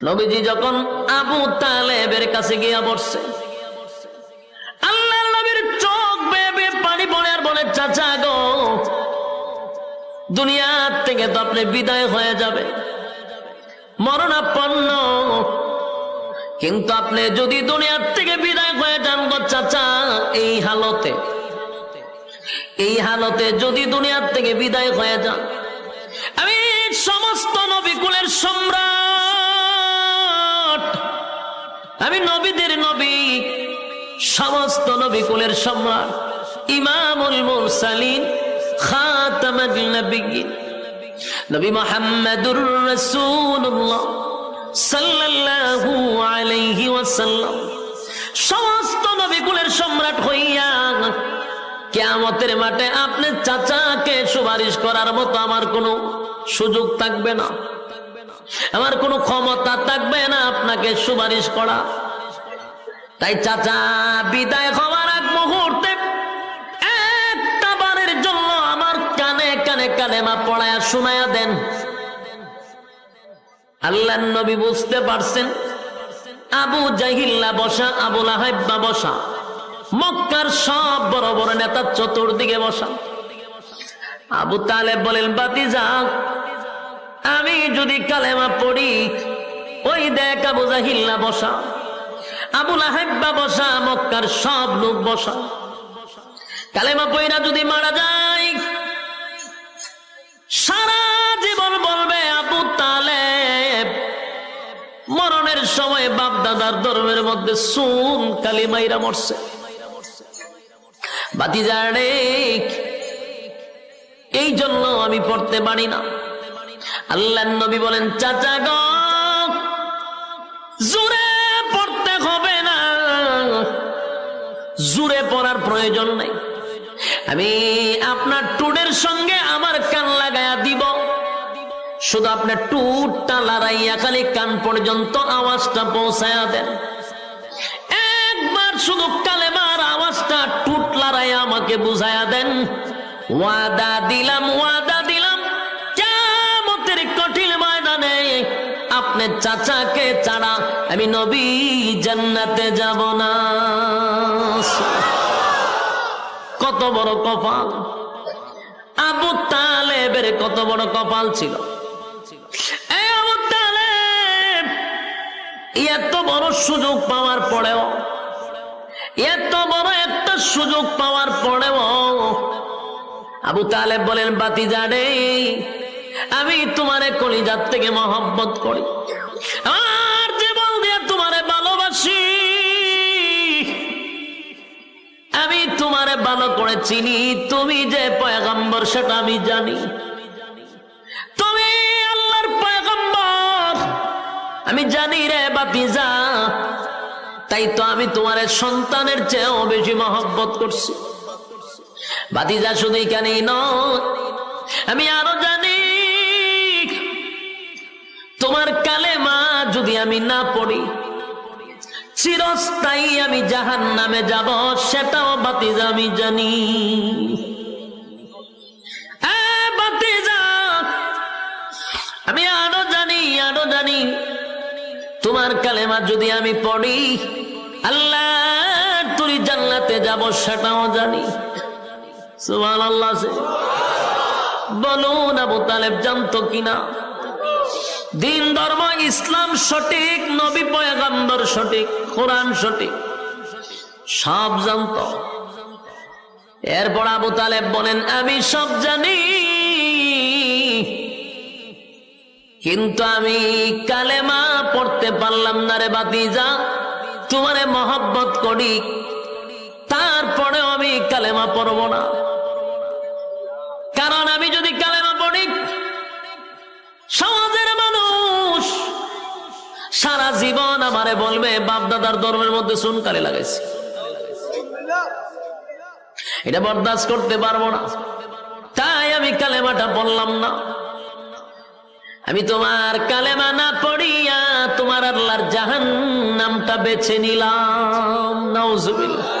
নবীজি যখন আবু তালেবের কাছে গিয়া বসছে আল্লাহ নবীর চোখ বেয়ে পানি পড়ে আর বলে, চাচা গো, দুনিয়ার থেকে তো আপনি বিদায় হয়ে যাবে, মরণাপন্ন। কিন্তু আপনি যদি দুনিয়ার থেকে বিদায় হয়ে যান গো চাচা, এই হালতে এই হালতে যদি দুনিয়ার থেকে বিদায় হয়ে যান আমি নবীদের নবী, সমস্ত নবীকুলের সম্রাট, ইমামুল মুরসালিন, খাতামুল নবিয়্যিন। নবী মুহাম্মদুর রাসূলুল্লাহ সাল্লাল্লাহু আলাইহি ওয়াসাল্লাম। সমস্ত নবীকুলের সম্রাট হইয়া কেয়ামতের মাঠে আপনি চাচাকে সুপারিশ করার মতো আমার কোনো সুযোগ থাকবে না। আমার কোনো ক্ষমতা থাকবে না আপনাকে সুপারিশ করা। তাই চাচা, বিদায় হওয়ার এক মুহূর্তে একটা বারের জন্য আমার কানে কানে কানে মা পড়ায়া শোনায়া দেন। আল্লাহ নবী বুঝতে পারছেন, আবু জাহিল্লা বসা আবুল আহাব্বা বসা, মক্কার সব বড় বড় নেতা চতুর্দিকে বসা। আবু তালেব বলেন বাতি যাক আমি যদি কালেমা পড়ি, ওই দেখ আবু জাহিল্লা বসা। আবুল আহেব্বা বসা, মক্কার সব লোক বসা। কালেমা পইরা যদি মারা যায়, সারা জীবন বলবে, আবু তালেব, মরণের সময় বাপ দাদার ধর্মের মধ্যে সুন কালিমাইরা মরছে। বাতি জানে এই জন্য আমি পড়তে পারি না। আল্লাহ নবী বলেন, চাচা গ, জোরে জোরে পড়ার প্রয়োজন নাই। আমি আপনার টুডের সঙ্গে আমার কান লাগায়া দিব। শুধু আপনার টুটটা লড়াইয়া খালি কান পর্যন্ত আওয়াজটা পৌঁছায়া দেন। একবার শুধু কালেমার আওয়াজটা টুট লড়াইয়া আমাকে বুঝায়া দেন। ওয়াদা দিলাম ওয়াদা দিলাম। কেমতের কঠিন ময়দানে আপনার চাচাকে ছাড়া আমি নবী জান্নাতে যাব না। কত বড় কপাল? আবু তালেবের কত বড় কপাল ছিল? এত বড় সুযোগ পাওয়ার পরেও, এত বড় একটা সুযোগ পাওয়ার পরেও আবু তালেব বলেন বাতি জানে আমি তোমারে কলিজার থেকে মহব্বত করি। আর ভালো করে চিনি। তুমি যে পয়গম্বর, সেটা আমি জানি। তুমি আল্লাহর পয়গম্বর। আমি জানি রে বাতিজা। তাই তো আমি তোমার সন্তানের চেয়েও বেশি মহব্বত করছি। বাতিজা, শুধু এখানেই নয়, আমি আরও জানি। তোমার কালে মা যদি আমি না পড়ি চিরস্থায়ী আমি জাহান নামে যাব, সেটাও বাতিজা আমি জানি। আমি আরও জানি আরও জানি। তোমার কালেমা যদি আমি পড়ি আল্লাহ তুই জান্নাতে যাব, সেটাও জানি। সুবহান আল্লাহ বলুন আবু তালেব, জানতো কিনা? দিন ধর্ম, ইসলাম সঠিক, নবী পয়গাম্বর সঠিক, কোরআন সঠিক, সব জানত। এরপর আবু তালেব বলেন, আমি সব জানি, কিন্তু আমি কালেমা পড়তে পারলাম না রে বাতিজা। তোমারে মহব্বত করি, তারপরেও আমি কালেমা পড়ব না। সারা জীবন আমারে বলবে বাপ দাদার ধর্মের মধ্যে সুনকালে লাগাইছে। এটা বরদাস্ত করতে পারব না। তাই আমি কালেমাটা বললাম না। আমি তোমার কালেমা না পড়িয়া তোমার আল্লাহর জাহান নামটা বেছে নিলাম। নাউজুবিল্লাহ।